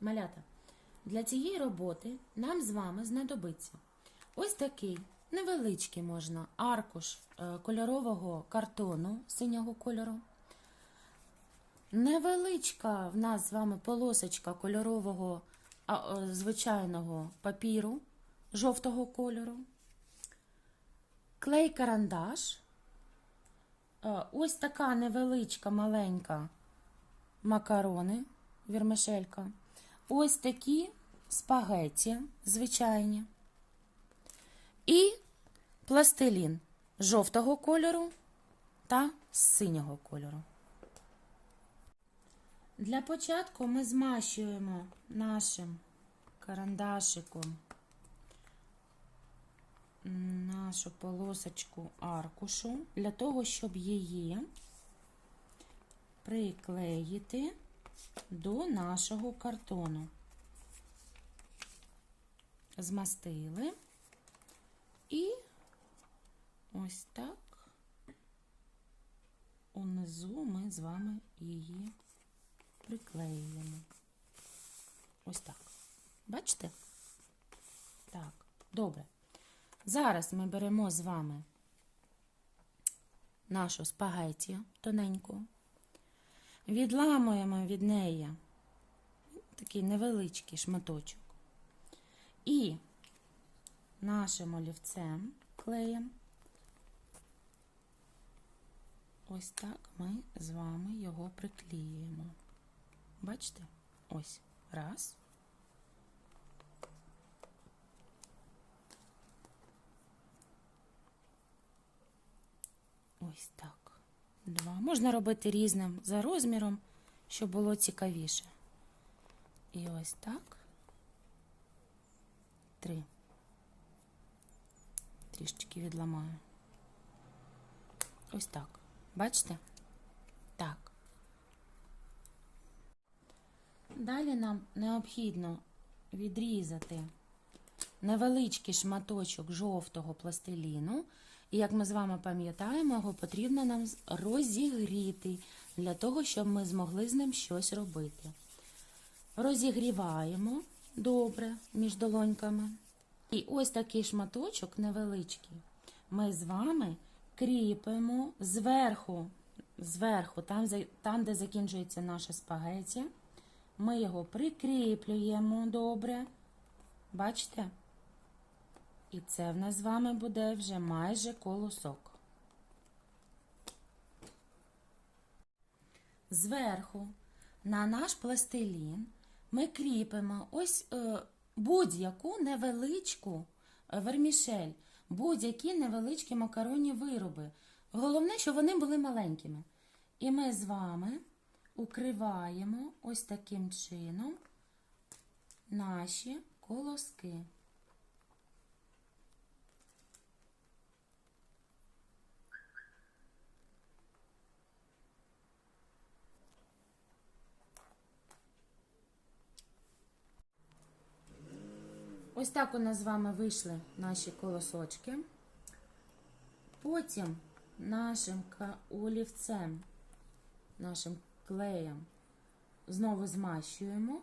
Малята, для цієї роботи нам з вами знадобиться ось такий невеличкий можна аркуш е, кольорового картону синього кольору. Невеличка в нас з вами полосочка кольорового звичайного папіру жовтого кольору. Клей карандаш. Е, Ось така невеличка маленька макарони, вірмишелька. Ось такі спагетті звичайні. І пластилін жовтого кольору та синього кольору. Для початку ми змащуємо нашим карандашиком нашу полосочку аркушу для того, щоб її приклеїти до нашого картону. Змастили і ось так унизу ми з вами її приклеюємо. Ось так. Бачите? Так, добре. Зараз ми беремо з вами нашу спагеті тоненьку, відламуємо від неї такий невеличкий шматочок. І нашим олівцем клеєм ось так ми з вами його приклеюємо. Бачите? Ось. Раз. Ось так. Два. Можна робити різним за розміром, щоб було цікавіше. І ось так. Три. Трішечки відламаю. Ось так. Бачите? Так. Далі нам необхідно відрізати невеличкий шматочок жовтого пластиліну. І як ми з вами пам'ятаємо, його потрібно нам розігріти для того, щоб ми змогли з ним щось робити. Розігріваємо добре між долоньками. І ось такий шматочок невеличкий. Ми з вами кріпимо зверху, зверху, там, там де закінчується наша спагеті. Ми його прикріплюємо добре. Бачите? І це в нас з вами буде вже майже колосок. Зверху на наш пластилін ми кріпимо ось е, будь-яку невеличку е, вермішель, будь-які невеличкі макаронні вироби. Головне, щоб вони були маленькими. І ми з вами укриваємо ось таким чином наші колоски. Ось так у нас з вами вийшли наші колосочки. Потім нашим олівцем, нашим клеєм знову змащуємо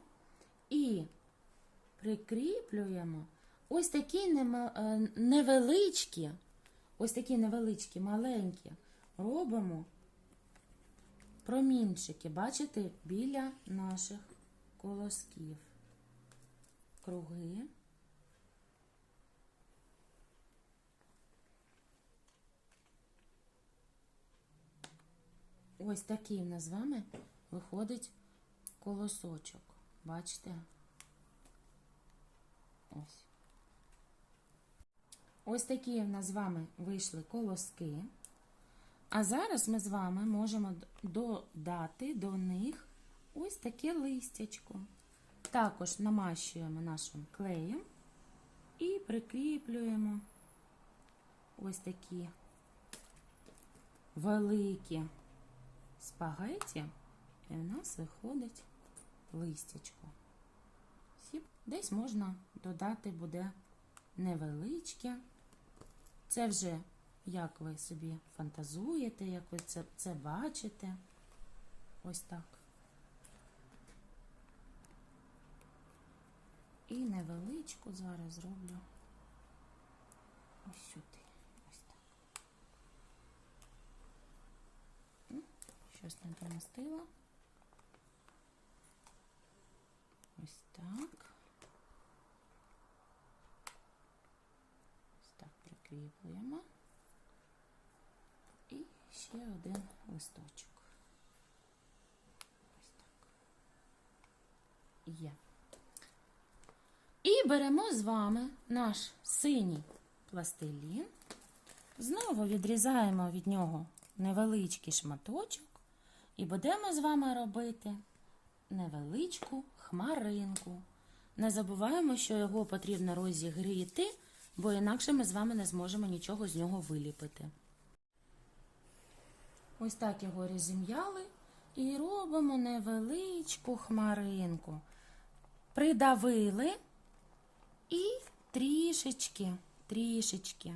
і прикріплюємо ось такі е, невеличкі, ось такі невеличкі, маленькі, робимо промінчики, бачите, біля наших колосків. Круги. Ось такий в нас з вами виходить колосочок. Бачите? Ось. Ось такі в нас з вами вийшли колоски. А зараз ми з вами можемо додати до них ось таке листячко. Також намащуємо нашим клеєм і прикріплюємо ось такі великі спагеті, і в нас виходить листячко. Десь можна додати буде невеличке. Це вже як ви собі фантазуєте, як ви це, це бачите. Ось так. І невеличку зараз зроблю ось сюди. Ось так. М, Щось не домастила. Ось так. Ось так прикріплюємо. І ще один листочок. Ось так. Є. І беремо з вами наш синій пластилін. Знову відрізаємо від нього невеличкий шматочок і будемо з вами робити невеличку хмаринку. Не забуваємо, що його потрібно розігріти, бо інакше ми з вами не зможемо нічого з нього виліпити. Ось так його розім'яли і робимо невеличку хмаринку. Придавили і трішечки, трішечки.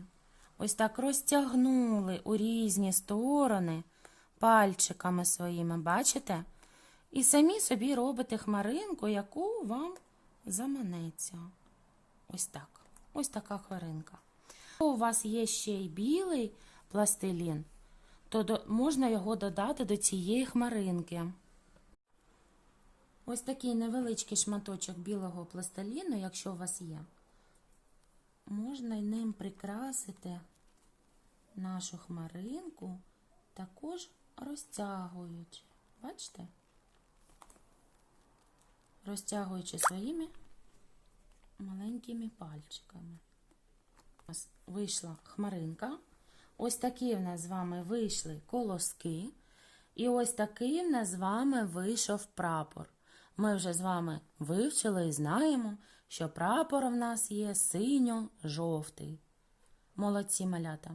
Ось так розтягнули у різні сторони пальчиками своїми, бачите? І самі собі робите хмаринку, яку вам заманеться. Ось так. Ось така хмаринка. Якщо у вас є ще й білий пластилін, то до, можна його додати до цієї хмаринки. Ось такий невеличкий шматочок білого пластиліну, якщо у вас є, можна й ним прикрасити нашу хмаринку, також розтягуючи. Бачите? Розтягуючи своїми маленькими пальчиками. Нас вийшла хмаринка. Ось такі в нас з вами вийшли колоски. І ось такий в нас з вами вийшов прапор. Ми вже з вами вивчили і знаємо, що прапор в нас є синьо-жовтий. Молодці малята!